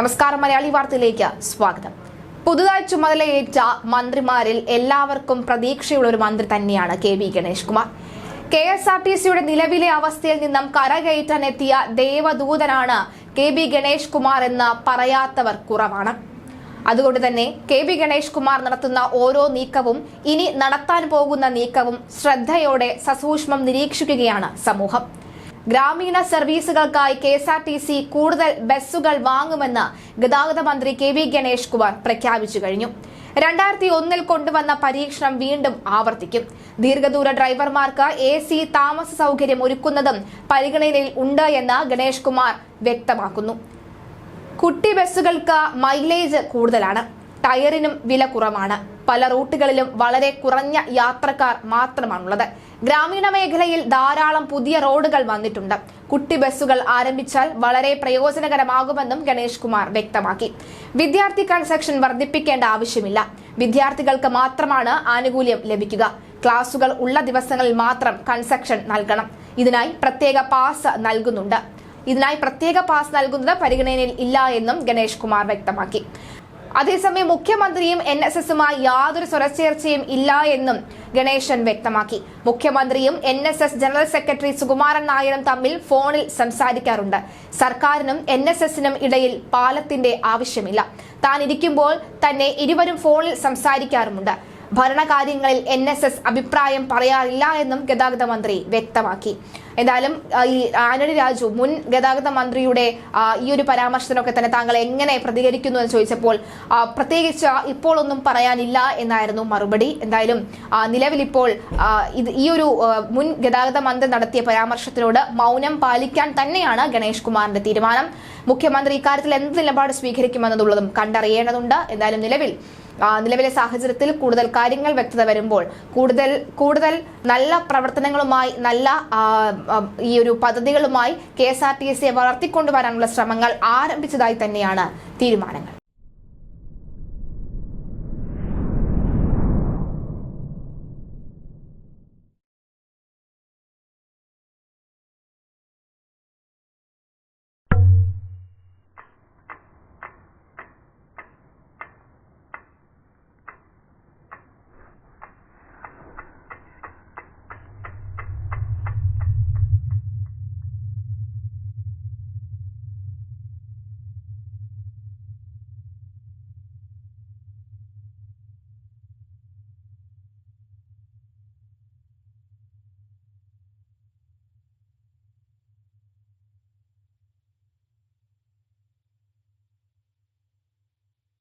നമസ്കാരം മലയാളി വാർത്തയിലേക്ക് സ്വാഗതം. പുതുതായി ചുമതലയേറ്റ മന്ത്രിമാരിൽ എല്ലാവർക്കും പ്രതീക്ഷയുള്ള ഒരു മന്ത്രി തന്നെയാണ് K V Ganesh Kumar K S R T സിയുടെ നിലവിലെ അവസ്ഥയിൽ നിന്നും കരകയറ്റാൻ എത്തിയ ദേവദൂതനാണ് കെ ബി ഗണേഷ് കുമാർ എന്ന് പറയാത്തവർ കുറവാണ്. അതുകൊണ്ട് തന്നെ കെ ബി ഗണേഷ് കുമാർ നടത്തുന്ന ഓരോ നീക്കവും ഇനി നടത്താൻ പോകുന്ന നീക്കവും ശ്രദ്ധയോടെ സസൂക്ഷ്മം നിരീക്ഷിക്കുകയാണ് സമൂഹം. ഗ്രാമീണ സർവീസുകൾക്കായി K S R T C കൂടുതൽ ബസ്സുകൾ വാങ്ങുമെന്ന് ഗതാഗത മന്ത്രി കെ വി ഗണേഷ് കുമാർ പ്രഖ്യാപിച്ചു കഴിഞ്ഞു. രണ്ടായിരത്തി ഒന്നിൽ കൊണ്ടുവന്ന പരീക്ഷണം വീണ്ടും ആവർത്തിക്കും. ദീർഘദൂര ഡ്രൈവർമാർക്ക് എ സി താമസ സൗകര്യം ഒരുക്കുന്നതും പരിഗണനയിൽ ഉണ്ട് എന്ന് ഗണേഷ് കുമാർ വ്യക്തമാക്കുന്നു. കുട്ടി ബസ്സുകൾക്ക് മൈലേജ് കൂടുതലാണ്. ടയറിനും വില കുറവാണ്. പല റൂട്ടുകളിലും വളരെ കുറഞ്ഞ യാത്രക്കാർ മാത്രമാണുള്ളത്. ഗ്രാമീണ മേഖലയിൽ ധാരാളം പുതിയ റോഡുകൾ വന്നിട്ടുണ്ട്. കുട്ടി ബസ്സുകൾ ആരംഭിച്ചാൽ വളരെ പ്രയോജനകരമാകുമെന്നും ഗണേഷ് കുമാർ വ്യക്തമാക്കി. വിദ്യാർത്ഥി കൺസെക്ഷൻ വർദ്ധിപ്പിക്കേണ്ട ആവശ്യമില്ല. വിദ്യാർത്ഥികൾക്ക് മാത്രമാണ് ആനുകൂല്യം ലഭിക്കുക. ക്ലാസുകൾ ഉള്ള ദിവസങ്ങളിൽ മാത്രം കൺസെക്ഷൻ നൽകണം. ഇതിനായി പ്രത്യേക പാസ് നൽകുന്നുണ്ട്. ഇതിനായി പ്രത്യേക പാസ് നൽകുന്നത് പരിഗണനയിൽ ഇല്ല എന്നും ഗണേഷ് കുമാർ വ്യക്തമാക്കി. അതേസമയം മുഖ്യമന്ത്രിയും എൻ എസ് എസുമായി യാതൊരു സ്വരച്ചേർച്ചയും ഇല്ല എന്നും ഗണേശൻ വ്യക്തമാക്കി. മുഖ്യമന്ത്രിയും N S S general secretary Sukumaran നായരും തമ്മിൽ ഫോണിൽ സംസാരിക്കാറുണ്ട്. സർക്കാരിനും എൻ എസ് എസിനും ഇടയിൽ പാലത്തിന്റെ ആവശ്യമില്ല. താൻ ഇരിക്കുമ്പോൾ തന്നെ ഇരുവരും ഫോണിൽ സംസാരിക്കാറുമുണ്ട്. ഭരണകാര്യങ്ങളിൽ എൻ എസ് എസ് അഭിപ്രായം പറയാറില്ല എന്നും ഗതാഗത മന്ത്രി വ്യക്തമാക്കി. എന്തായാലും ഈ ആന്റണി രാജു മുൻ ഗതാഗത മന്ത്രിയുടെ ഈ ഒരു പരാമർശത്തിനൊക്കെ തന്നെ താങ്കൾ എങ്ങനെ പ്രതികരിക്കുന്നു എന്ന് ചോദിച്ചപ്പോൾ പ്രത്യേകിച്ച് ഇപ്പോൾ ഒന്നും പറയാനില്ല എന്നായിരുന്നു മറുപടി. എന്തായാലും നിലവിലിപ്പോൾ ഇത് ഈ ഒരു മുൻ ഗതാഗത മന്ത്രി നടത്തിയ പരാമർശത്തിനോട് മൗനം പാലിക്കാൻ തന്നെയാണ് ഗണേഷ് കുമാറിന്റെ തീരുമാനം. മുഖ്യമന്ത്രി ഇക്കാര്യത്തിൽ എന്ത് നിലപാട് സ്വീകരിക്കുമെന്നതുള്ളതും കണ്ടറിയേണ്ടതുണ്ട്. എന്തായാലും നിലവിൽ നിലവിലെ സാഹചര്യത്തിൽ കൂടുതൽ കാര്യങ്ങൾ വ്യക്തത വരുമ്പോൾ കൂടുതൽ കൂടുതൽ നല്ല പ്രവർത്തനങ്ങളുമായി നല്ല ഈ ഒരു പദ്ധതികളുമായി കെ എസ് ആർ ടി സിയെ വളർത്തിക്കൊണ്ടുവരാനുള്ള ശ്രമങ്ങൾ ആരംഭിച്ചതായി തന്നെയാണ് തീരുമാനങ്ങൾ.